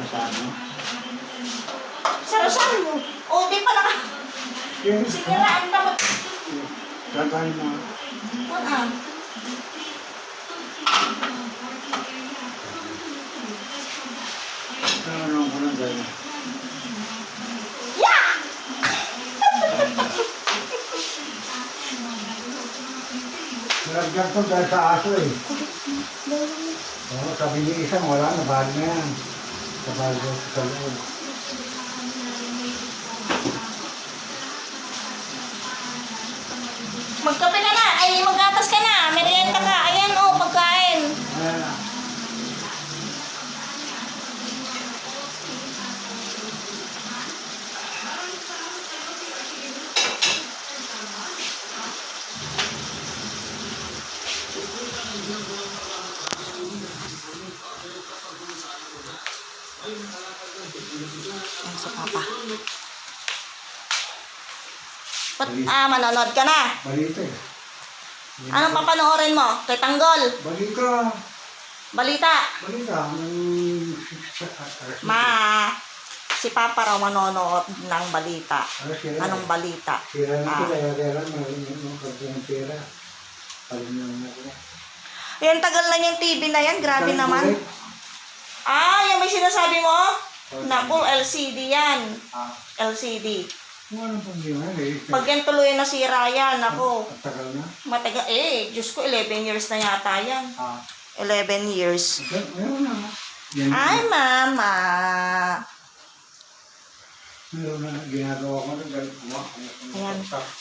na sa ano. Sa Rosario. O, di pa naka... Yung, Siniraan ka mo. gagawin mo. Ah. Ano ko na gano'n. Yeah! Nalagyan ko dahil sa aso eh. Oo, sabi ni isang wala na, bahal na yan. Ko sa loob. Magkape ka na. Ay, magatas ka na. Merienda ka. Ayan, oh, pagkain. Ayan na. Ayan si Papa. Ba't, ah, manonood ka na. Balita eh. Anong papanoorin mo? Kay Tanggol. Balita. Balita. Balita. Ang... Ma, si Papa raw manonood ng balita. Ano sila? Anong balita? Sira na Ah. sila. Kaya lang, yung pagka ng pera. Palim na ako. Yan, tagal na yung TV na yan. Grabe naman. Ah, yung may sinasabi mo? Naku, LCD yan. Ah. LCD. Ano pang ginawa eh. Pag yan tuloy nasira yan, ako. Ang tagal na. Mataga, eh, Diyos ko, 11 years na yata yan. Ah. 11 years. Meron na. Yan. Ay, mama. Meron na. Ginagawa ko. Gawa. Ayan.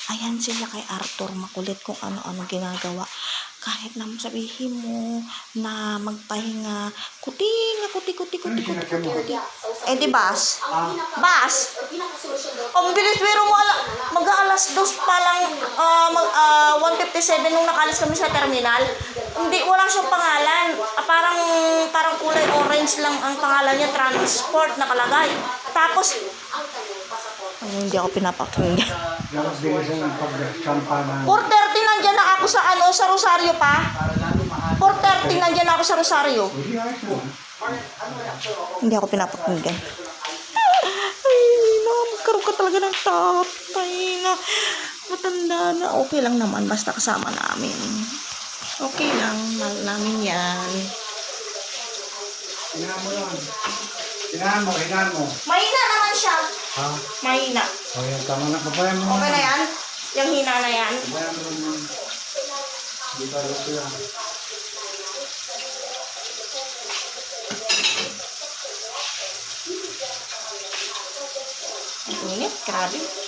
Ayan sila kay Arthur, makulit kung ano-ano ginagawa. Kahit na sabihin mo na magpahinga, kuti nga, kuti, kuti, kuti, kuti, kuti, kuti. Eh, di bas? Bas? Ang bilis, pero mo, ala, mag-aalas dos pa lang, ah, mag, ah, 157 nung nakalis kami sa terminal. Hindi, wala siyang pangalan. Ah, parang, parang kulay orange lang ang pangalan niya, transport nakalagay. Tapos, ay, hindi ako pinapakinggan. Dapat sa ano, sa Rosario pa. 4.30 nandyan na ako sa Rosario. Hindi ako pinapakinggan. Ay, na, magkaroon ka talaga ng tatay na matanda na. Okay lang naman, basta kasama namin. Okay lang, mahal namin yan. Hinahan mo lang. Hinahan mo, hinahan mo. Mahina naman siya. Ha? Mahina. O yan, tama na. Kabayan mo. Okay na yan? Yung hina na yan? Kabayan mo naman. Hindi pa rin sila. Ang init, grabe.